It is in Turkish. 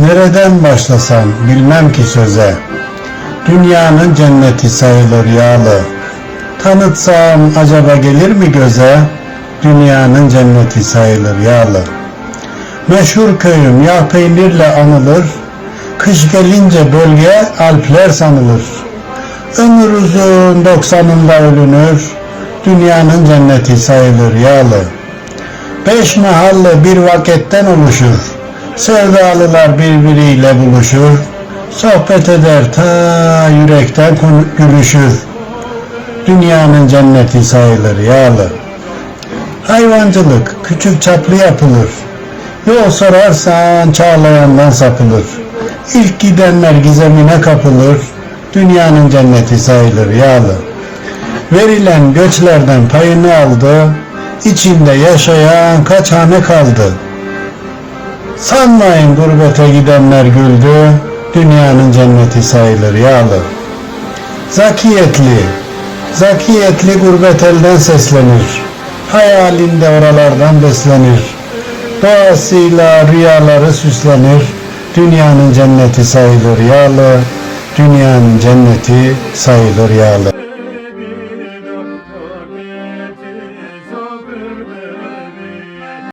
Nereden başlasam bilmem ki söze. Dünyanın cenneti sayılır yağlı. Tanıtsam acaba gelir mi göze? Dünyanın cenneti sayılır yağlı. Meşhur köyüm yağ peynirle anılır. Kış gelince bölge Alpler sanılır. Ömür uzun doksanında ölünür. Dünyanın cenneti sayılır yağlı. Beş mahalle bir vaketten oluşur. Sevdalılar birbiriyle buluşur. Sohbet eder ta yürekten gülüşür. Dünyanın cenneti sayılır yağlı. Hayvancılık küçük çaplı yapılır. Yol sorarsan çağlayandan sapılır. İlk gidenler gizemine kapılır. Dünyanın cenneti sayılır yağlı. Verilen göçlerden payını aldı. İçinde yaşayan kaç hane kaldı. Sanmayın gurbete gidenler güldü. Dünyanın cenneti sayılır yağlı. Zakiyetli, zakiyetli gurbet elden seslenir. Hayalinde oralardan beslenir. Doğasıyla rüyaları süslenir. Dünyanın cenneti sayılır yağlı. Dünyanın cenneti sayılır yağlı.